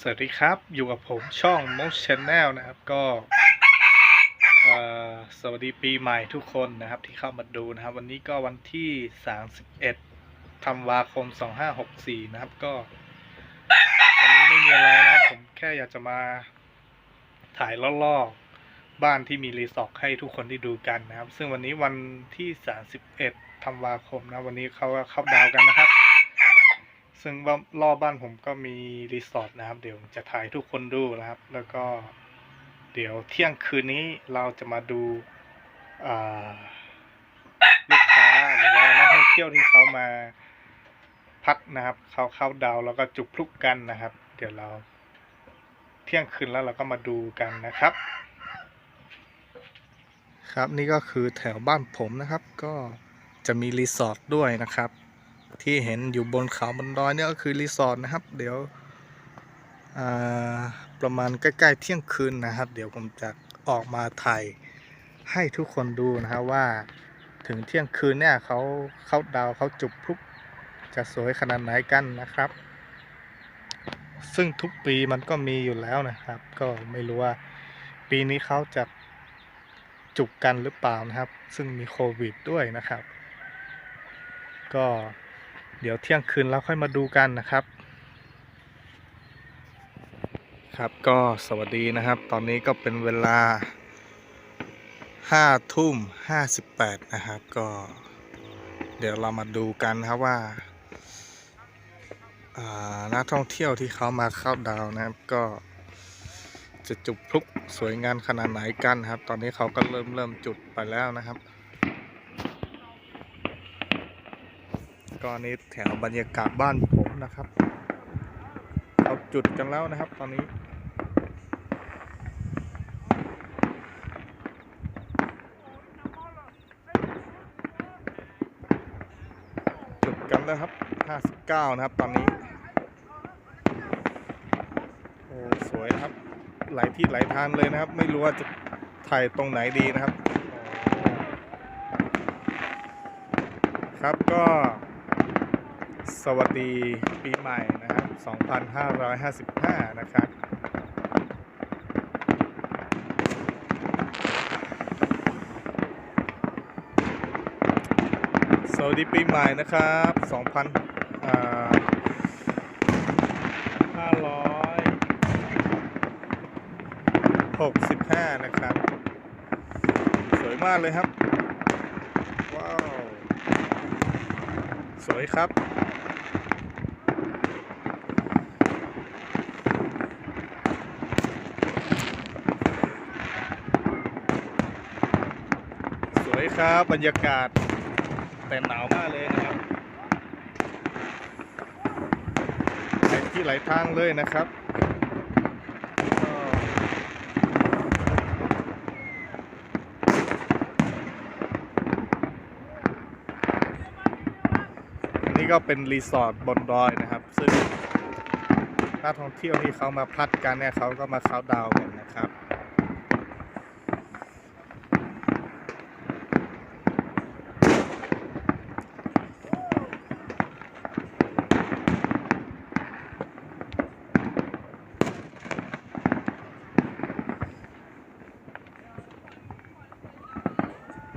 สวัสดีครับ อยู่กับผมช่อง m o s Channel นะครับ ก็สวัสดีปีใหม่ทุกคนนะครับที่เข้ามาดูนะครับ วันนี้ก็วันที่ 31ธันวาคม 2564 นะครับ ก็ วันนี้ไม่มีอะไรนะผมแค่อยากจะมาถ่ายล่อๆ บ้านที่มีรีสอร์ทให้ทุกคนได้ดูกันนะครับ ซึ่งวันนี้วันที่ 31ธันวาคมนะ วันนี้เขาก็เข้าดาวกันนะครับ ซึ่งรอบบ้านผมก็มีรีสอร์ทนะครับ เดี๋ยวจะถ่ายทุกคนดูนะครับ แล้วก็เดี๋ยวเที่ยงคืนนี้เราจะมาดูาลูกค้าหรือว่านักท่องเที่ยวที่เขามาพักนะครับ เขาเข้าดาวแล้วก็จุกพลุกกันนะครับ เดี๋ยวเราเที่ยงคืนแล้วเราก็มาดูกันนะครับ ครับนี่ก็คือแถวบ้านผมนะครับ ก็จะมีรีสอร์ทด้วยนะครับ ที่เห็นอยู่บนเขาบนดอยเนี่ยก็คือรีสอร์ทนะครับ เดี๋ยวประมาณใกล้ๆเที่ยงคืนนะครับ เดี๋ยวผมจะออกมาถ่ายให้ทุกคนดูนะครับว่าถึงเที่ยงคืนเนี่ยเขาเขาดาวเขาจุบพลุกจะสวยขนาดไหนกันนะครับ ซึ่งทุกปีมันก็มีอยู่แล้วนะครับ ก็ไม่รู้ว่าปีนี้เขาจะจุกกันหรือเปล่านะครับ ซึ่งมีโควิดด้วยนะครับ ก็ เดี๋ยวเที่ยงคืนเราค่อยมาดูกันนะครับ ครับก็สวัสดีนะครับ ตอนนี้ก็เป็นเวลาห้าทุ่มห้าสิบแปดนะครับ ก็ เดี๋ยวเรามาดูกันครับว่าานักท่องเที่ยวที่เขามาเข้าดาวน์นะครับ ก็จะจุดพลุกสวยงามขนาดไหนกันครับ ตอนนี้เขาก็เริ่มเริ่มจุดไปแล้วนะครับ ก็อันนี้แถวบรรยากาศบ้านผมนะครับเขาจุดกันแล้วนะครับ ตอนนี้จุดกันแล้วครับ 59 นะครับตอนนี้โอ้สวยครับ หลายที่หลายทางเลยนะครับ ไม่รู้ว่าจะถ่ายตรงไหนดีนะครับครับก็ สวัสดีปีใหม่นะครับ 2555 นะครับ สวัสดีปีใหม่นะครับ 2,000อ่า565 นะครับ สวยมากเลยครับ ว้าว สวยครับ ครับ บรรยากาศ แต่หนาวมากเลยนะครับหลที่ไหลทางเลยนะครับอันนี้ก็เป็นรีสอร์ทบนดอยนะครับ ซึ่งนักท่องเที่ยวที่เขามาพักกันเนี่ยเขาก็มาเข้าดาวกันนะครับ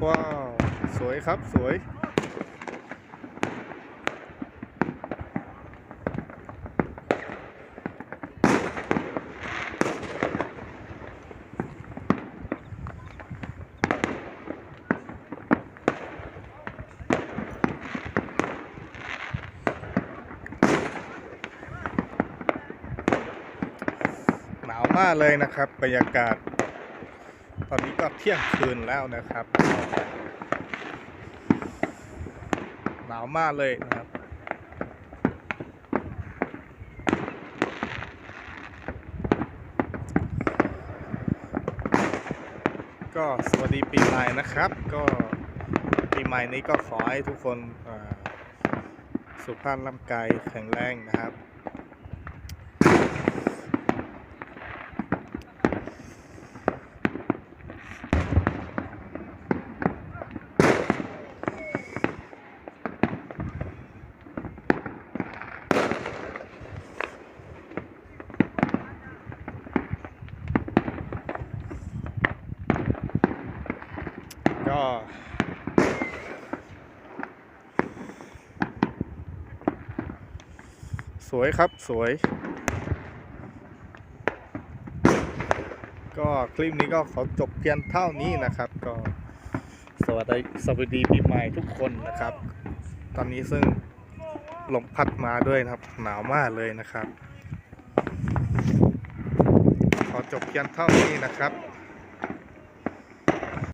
ว้าว สวยครับสวย หนาวมากเลยนะครับบรรยากาศ ตอนนี้ก็เที่ยงคืนแล้วนะครับ หนาวมากเลยนะครับก็สวัสดีปีใหม่นะครับ ก็ปีใหม่นี้ก็ขอให้ทุกคนสุขภาพร่างกายแข็งแรงนะครับ็สวยครับสวย ก็คลิปนี้ก็ขอจบเพียงเท่านี้นะครับ ก็สวัสดีสวัสดีปีใหม่ทุกคนนะครับ ตอนนี้ซึ่งลมพัดมาด้วยนะครับ หนาวมากเลยนะครับ ขอจบเพียงเท่านี้นะครับ